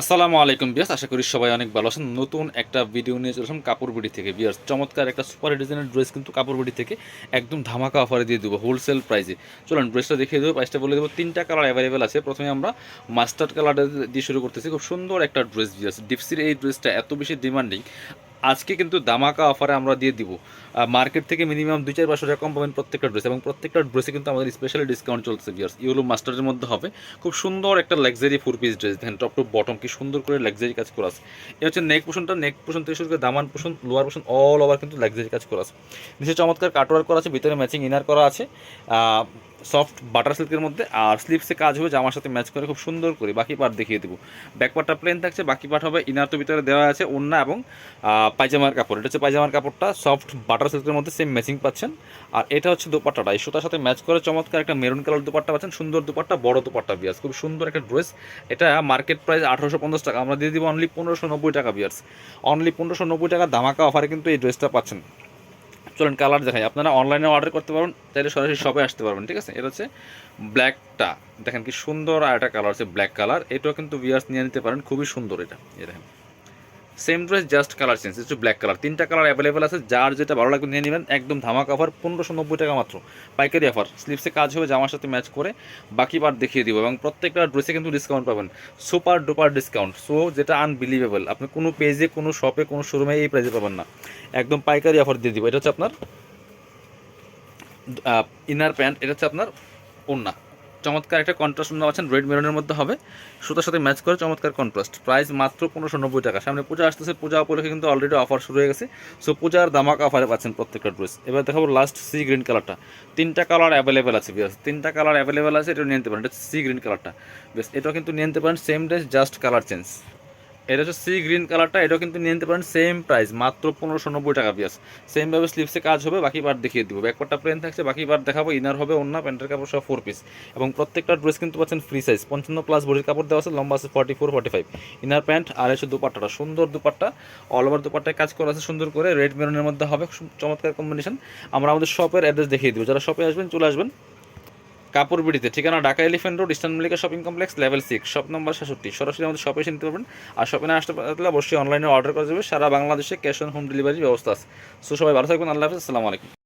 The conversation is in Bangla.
আসসালামু আলাইকুম বিয়াস আশা করি সবাই অনেক ভালো আছেন। নতুন একটা ভিডিও নিয়ে চলেছিলাম কাপড় বুড়ি থেকে। বিয়াস চমৎকার একটা সুপার ডিজাইনের ড্রেস কিন্তু কাপড় বুড়ি থেকে একদম ধামাকা অফারে দিয়ে দেবো হোলসেল প্রাইসে চলুন ড্রেসটা দেখিয়ে দেবো প্রাইসটা বলে দেবো। তিনটা কালার অ্যাভেলেবেল আছে। প্রথমে আমরা মাস্টার্ড কালারটা দিয়ে শুরু করতেছি। খুব সুন্দর একটা ড্রেস বিয়াস ডিপসির এই ড্রেসটা এত বেশি ডিমান্ডিং আজকে কিন্তু দামাকা অফারে আমরা দিয়ে দিব। মার্কেট থেকে মিনিমাম দুই চার পাঁচশো টাকা কম পাবেন প্রত্যেকটা ড্রেস এবং প্রত্যেকটা ড্রেসে কিন্তু আমাদের স্পেশালি ডিসকাউন্ট চলছে বিয়ার্স ইউলো মাস্টারের মধ্যে হবে। খুব সুন্দর একটা লাক্সারি ফোর পিস ড্রেস দেখেন টপ টু বটম কি সুন্দর করে লাক্সারি কাজ করা আছে। এটা হচ্ছে নেক পোষণটা নেক পোষণ থেকে শুরু করে দামান পোষণ লোয়ার পোষণ অল ওভার কিন্তু লাক্সারি কাজ করা আছে। নিচে চমৎকার কাটওয়ার করা আছে, ভিতরে ম্যাচিং ইনার করা আছে। সফট বাটার সিল্কের মধ্যে আর স্লিপসে কাজ হবে, জামার সাথে ম্যাচ করে খুব সুন্দর করে বাকি পার্ট দেখিয়ে দেবো। ব্যাক পার্টটা প্লেন থাকছে, বাকি পার্ট হবে ইনার তো ভিতরে দেওয়া আছে ওন্না এবং পায়জামার কাপড়। এটা হচ্ছে পায়জামার কাপড়টা সফট বাটার সিল্কের মধ্যে সেম ম্যাচিং পাচ্ছেন। আর এটা হচ্ছে দোপাট্টাটা, এই সুতার সাথে ম্যাচ করে চমৎকার একটা মেরুন কালার দুপাট্টা পাচ্ছেন, সুন্দর দুপাট্টা, বড় দুপাট্টা বিয়ার্স খুব সুন্দর একটা ড্রেস এটা মার্কেট প্রাইস আঠারোশো পঞ্চাশ টাকা, আমরা দিয়ে দিব অনলি পনেরোশো নব্বই টাকা বিয়ার্স অনলি পনেরোশো নব্বই টাকা ধামাকা অফারে কিন্তু এই ড্রেসটা পাচ্ছেন। চলুন কালার দেখাই। আপনারা অনলাইনে অর্ডার করতে পারবেন তাহলে সরাসরি শপে আসতে পারবেন, ঠিক আছে? এটা হচ্ছে ব্ল্যাকটা দেখেন কি সুন্দর আর একটা কালার আছে ব্ল্যাক কালার এটাও কিন্তু ভিয়ার্স নিয়ে নিতে পারেন, খুবই সুন্দর এটা। এ দেখেন। Same dress just colour change একটু ব্ল্যাক কালার তিনটা কালার অ্যাভেলেবেল আছে, যার যেটা ভালো লাগবে নিয়ে নেবেন। একদম ধামাক অফার পনেরোশো নব্বই টাকা মাত্র। পাইকারি অফার স্লিপসে কাজ হবে, জামার সাথে ম্যাচ করে বাকি পার্ট দেখিয়ে দিব এবং প্রত্যেকটা ড্রেসে কিন্তু ডিসকাউন্ট পাবেন। সুপার ডুপার ডিসকাউন্ট সো যেটা আনবিলিভেবল আপনি কোনো পেজে কোনো শপে কোনো শোরুমে এই প্রাইসে পাবেন না। একদম পাইকারি অফার দিয়ে দিব। এটা হচ্ছে আপনার ইনার প্যান্ট এটা হচ্ছে আপনার ওন্না চমৎকার একটা কন্ট্রাস্ট আপনারা পাচ্ছেন রেড মেরনের মধ্যে হবে। সুতার সাথে ম্যাচ করে চমৎকার কন্ট্রাস্ট প্রাইস মাত্র পনেরোশো নব্বই টাকা। সামনে পূজা আসতেছে, পূজা উপলক্ষে কিন্তু অলরেডি অফার শুরু হয়ে গেছে। সো পূজার দামাক অফারে পাচ্ছেন প্রত্যেকটা ড্রেস এবার দেখাবো লাস্ট সি গ্রিন কালারটা তিনটা কালার অ্যাভেলেবেল আছে বেশ তিনটা কালার অ্যাভেলেবেল আছে এটা নিয়ে নিতে পারেন। এটা সি গ্রিন কালারটা বেশ এটাও কিন্তু নিয়ে নিতে পারেন same dress just colour change এটা হচ্ছে সি গ্রিন কালারটা এটাও কিন্তু নিয়ে নিতে পারেন সেম প্রাইস মাত্র পনেরোশো নব্বই টাকা পিয়াস সেমভাবে স্লিপসে কাজ হবে, বাকি পার্ট দেখিয়ে দিব। ব্যাকপার্টটা প্লেন থাকছে, বাকি পার্ট দেখাবো ইনার হবে অন্য প্যান্টের কাপড় সব ফোর পিস এবং প্রত্যেকটা ড্রেস কিন্তু পাচ্ছেন ফ্রি সাইজ পঞ্চান্ন প্লাস বডির কাপড় দেওয়া আছে, লম্বা আছে forty four forty five inner pant আর হচ্ছে দুপাট্টাটা, সুন্দর দুপাট্টা। অল ওভার দুপাট্টায় কাজ করা আছে, সুন্দর করে। রেড মেরুনের মধ্যে হবে চমৎকার কম্বিনেশন আমরা আমাদের শপের অ্যাড্রেস দেখিয়ে দিব। যারা শপে আসবেন, চলে আসবেন। কাপড় বিড়িতে ঠিকানা Dhaka elephant road, eastern Mallika shopping complex, level six, shop number সাতষট্টি সরাসরি আমাদের শপে এসে নিতে পারবেন। আর শপে না আসতে পারলে অবশ্যই অনলাইনে অর্ডার করা যাবে। সারা বাংলাদেশে ক্যাশ অন হোম ডেলিভারি ব্যবস্থা আছে। সো সবাই ভালো থাকবেন। আল্লাহ হাফিজ। আসসালামু আলাইকুম।